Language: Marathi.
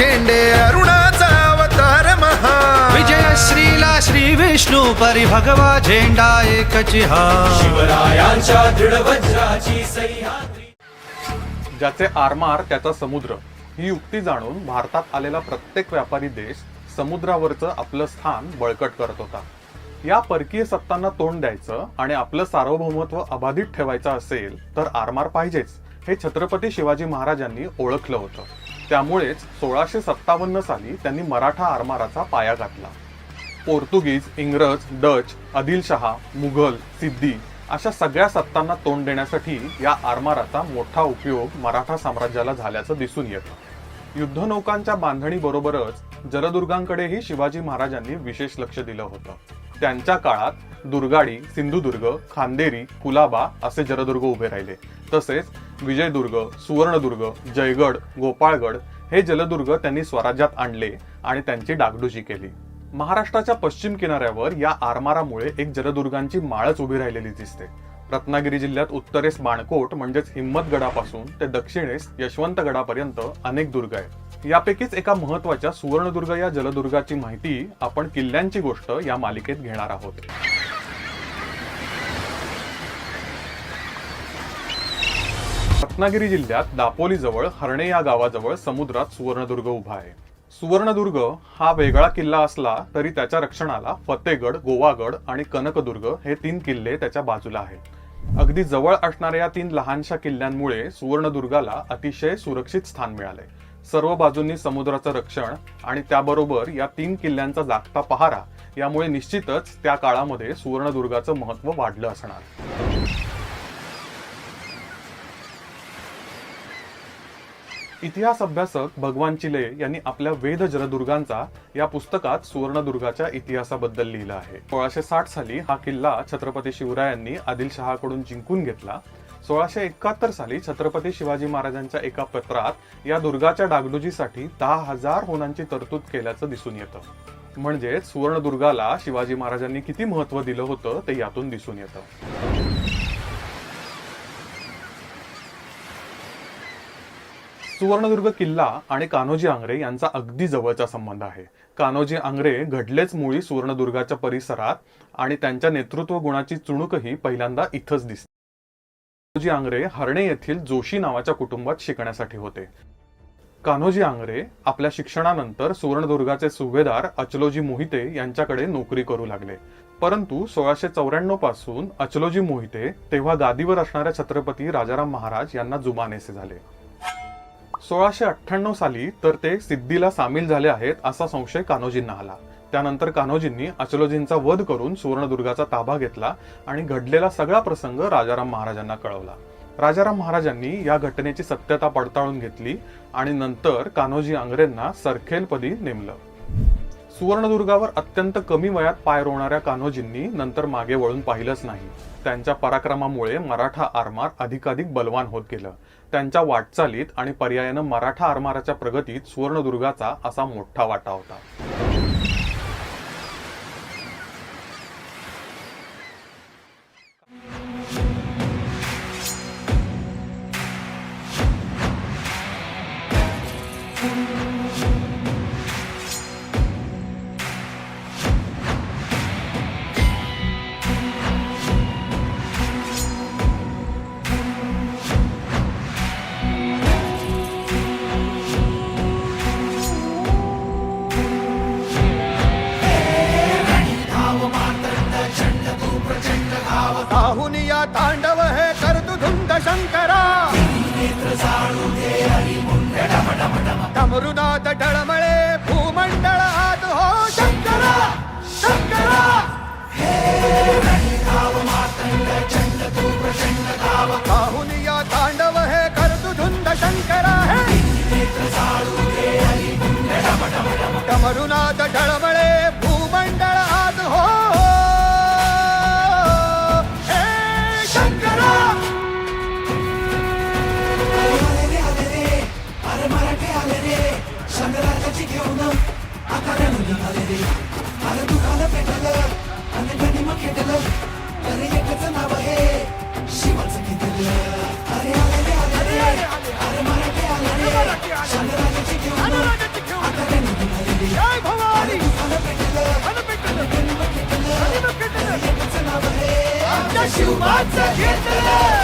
झेंडे अरुणाचा अवतार महा. विजयश्रीला श्री विष्णू परी भगवा झेंडा एक हा शिवरायांच्या दृढ वज्राची सह्याद्री. ज्याचे आरमार त्याचा समुद्र. ही युक्ती जाणून भारतात आलेला प्रत्येक व्यापारी देश समुद्रावरचं आपलं स्थान बळकट करत होता. या परकीय सत्तांना तोंड द्यायचं आणि आपलं सार्वभौमत्व अबाधित ठेवायचं असेल तर आरमार पाहिजेच हे छत्रपती शिवाजी महाराजांनी ओळखलं होतं. त्यामुळेच सोळाशे सत्तावन्न साली त्यांनी मराठा आरमाराचा पाया घातला पोर्तुगीज इंग्रज डच आदिलशहा मुघल सिद्धी अशा सगळ्या सत्तांना तोंड देण्यासाठी या आरमाराचा मोठा उपयोग मराठा साम्राज्याला झाल्याचं दिसून येतं. युद्धनौकांच्या बांधणीबरोबरच जलदुर्गांकडेही शिवाजी महाराजांनी विशेष लक्ष दिलं होतं. त्यांच्या काळात दुर्गाडी सिंधुदुर्ग खांदेरी कुलाबा असे जलदुर्ग उभे राहिले. तसेच विजयदुर्ग सुवर्णदुर्ग जयगड गोपाळगड हे जलदुर्ग त्यांनी स्वराज्यात आणले आणि त्यांची डागडुजी केली. महाराष्ट्राच्या पश्चिम किनाऱ्यावर या आरमारामुळे एक जलदुर्गांची माळच उभी राहिलेली दिसते. रत्नागिरी जिल्ह्यात उत्तरेस बाणकोट म्हणजेच हिंमतगडापासून ते दक्षिणेस यशवंतगडापर्यंत अनेक दुर्ग आहेत. यापैकीच एका महत्त्वाच्या सुवर्णदुर्ग या जलदुर्गाची माहिती आपण किल्ल्यांची गोष्ट या मालिकेत घेणार आहोत. रत्नागिरी जिल्ह्यात दापोली जवळ हरणे या गावाजवळ समुद्रात सुवर्णदुर्ग उभा आहे. सुवर्णदुर्ग हा वेगळा किल्ला असला तरी त्याच्या रक्षणाला फतेगड गोवागड आणि कनकदुर्ग हे तीन किल्ले त्याच्या बाजूला आहेत. अगदी जवळ असणाऱ्या या तीन लहानशा किल्ल्यांमुळे सुवर्णदुर्गाला अतिशय सुरक्षित स्थान मिळाले सर्व बाजूंनी समुद्राचं रक्षण आणि त्याबरोबर या तीन किल्ल्यांचा जागता पहारा यामुळे निश्चितच त्या काळामध्ये सुवर्णदुर्गाचं महत्त्व वाढलं असणार. इतिहास अभ्यासक भगवान चिले यांनी आपल्या वेद जलदुर्गांचा या पुस्तकात सुवर्णदुर्गाच्या इतिहासाबद्दल लिहिलं आहे. सोळाशे साठ साली हा किल्ला छत्रपती शिवरायांनी आदिलशहाकडून जिंकून घेतला. सोळाशे एकाहत्तर साली छत्रपती शिवाजी महाराजांच्या एका पत्रात या दुर्गाच्या डागडुजीसाठी दहा हजार होनांची तरतूद केल्याचं दिसून येतं. म्हणजे सुवर्णदुर्गाला शिवाजी महाराजांनी किती महत्त्व दिलं होतं ते यातून दिसून येतं. सुवर्णदुर्ग किल्ला आणि कान्होजी आंग्रे यांचा अगदी जवळचा संबंध आहे. कान्होजी आंग्रे घडलेच मुळी सुवर्णदुर्गाच्या परिसरात आणि त्यांच्या नेतृत्व गुणाची चुणूकही पहिल्यांदा इथंच दिसते. कान्होजी आंग्रे हरणे येथील जोशी नावाच्या कुटुंबात शिकण्यासाठी होते. कान्होजी आंग्रे आपल्या शिक्षणानंतर सुवर्णदुर्गाचे सुभेदार अचलोजी मोहिते यांच्याकडे नोकरी करू लागले. परंतु सोळाशे चौऱ्याण्णवपासून अचलोजी मोहिते तेव्हा गादीवर असणाऱ्या छत्रपती राजाराम महाराज यांना जुमानेसे झाले. सोळाशे अठ्ठ्याण्णव साली तर ते सिद्धीला सामील झाले आहेत असा संशय कान्होजींना आला. त्यानंतर कान्होजींनी अचलोजींचा वध करून सुवर्णदुर्गाचा ताबा घेतला आणि घडलेला सगळा प्रसंग राजाराम महाराजांना कळवला. राजाराम महाराजांनी या घटनेची सत्यता पडताळून घेतली आणि नंतर कान्होजी आंग्रेंना सरखेलपदी नेमलं. सुवर्णदुर्गावर अत्यंत कमी वयात पाय रोवणाऱ्या कान्होजींनी नंतर मागे वळून पाहिलंच नाही. त्यांच्या पराक्रमामुळे मराठा आरमार अधिकाधिक बलवान होत गेलं. त्यांच्या वाटचालीत आणि पर्यायानं मराठा आरमाराच्या प्रगतीत सुवर्णदुर्गाचा असा मोठा वाटा होता. काहुनिया तांडव हे करतु धुंद शंकरा। डमरुनाथ डळमळे भूमंडळ आत हो शंकरा शंकरा। निघालेले शंकराजाची घेऊन आकारण निघालेले अरे दुखाला पेटलं आणि गणी मग खेटलं. अरे एकच नाव आहे शिवाचं घेतलं अरे आलेले आलेले. अरे मराठे आलेले. शंकराजाची घेऊन आकारण निघालेले अरे दुखाला पेटलं आणि गणी मग खेटलं. अरे एकच नाव आहे शिवाचं घेतलं